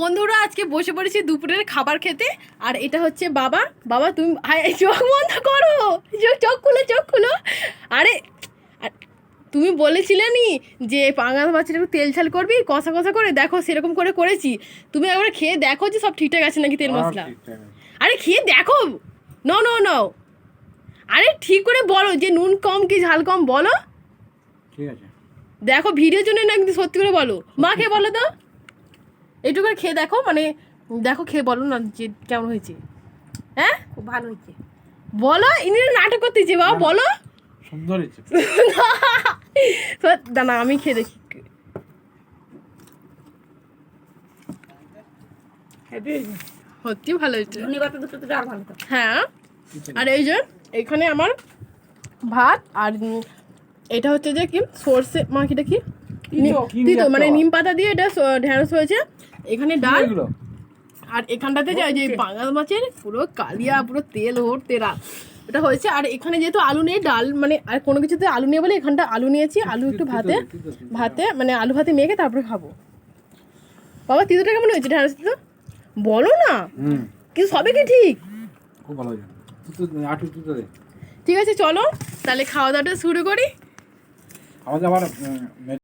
বন্ধুরা আজকে বসে পড়েছি দুপুরের খাবার খেতে আর এটা হচ্ছে বাবা। বাবা তুমি চোখ বন্ধ করো। চোখ খুলো চোখ খুলো। আরে তুমি বলেছিলে নি যে পাঙাল মাছের একটু তেল ঝাল করবি? কষা কষা করে দেখো সেরকম করে করেছি। তুমি একবার খেয়ে দেখো যে সব ঠিকঠাক আছে নাকি তেল মশলা। আরে খেয়ে দেখো। ন ন ন আরে ঠিক করে বলো যে নুন কম কি ঝাল কম বলো। ঠিক আছে। দেখো ভিডিওর জন্য না কিন্তু সত্যি করে বলো। মাকে বলো তো। একটু করে খেয়ে দেখো মানে দেখো খেয়ে বলো না যে কেমন হয়েছে। হ্যাঁ? খুব ভালো হয়েছে। বলো ইনি নাটক করতেছে বাবা বলো। সুন্দর হয়েছে। দাঁড়া আমি খেয়ে দেখি। সত্যি ভালো হয়েছে। হ্যাঁ আর এই যে এখানে আমার ভাত আর এটা হচ্ছে যে কি সর্ষে মাখিটা কি মানে নিম পাতা দিয়ে এটা ঢেঁড়স হয়েছে। এখানে ডাল আর এখানটাতে যায় যে বাঙাল মাছের পুরো কালিয়া পুরো তেল ওর তেরা। এটা হয়েছে আর এখানে যেহেতু আলু নেই ডাল মানে আর কোনো কিছুতে আলু নেই বলে এখানটা আলু নিয়েছি। আলু একটু ভাতে ভাতে মানে আলু ভাতে মেখে তারপরে খাব। বাবা তিতোটা কেমন হয়েছে? ঢ্যাঁড়স তিতো? বলো না। কিন্তু সবে কি ঠিক? খুব ভালো হয়েছে। তুই তো আটু তুই তো ঠিক আছে চলো। তাহলে খাওয়া দাওয়াটা শুরু করি। আমাদের আবার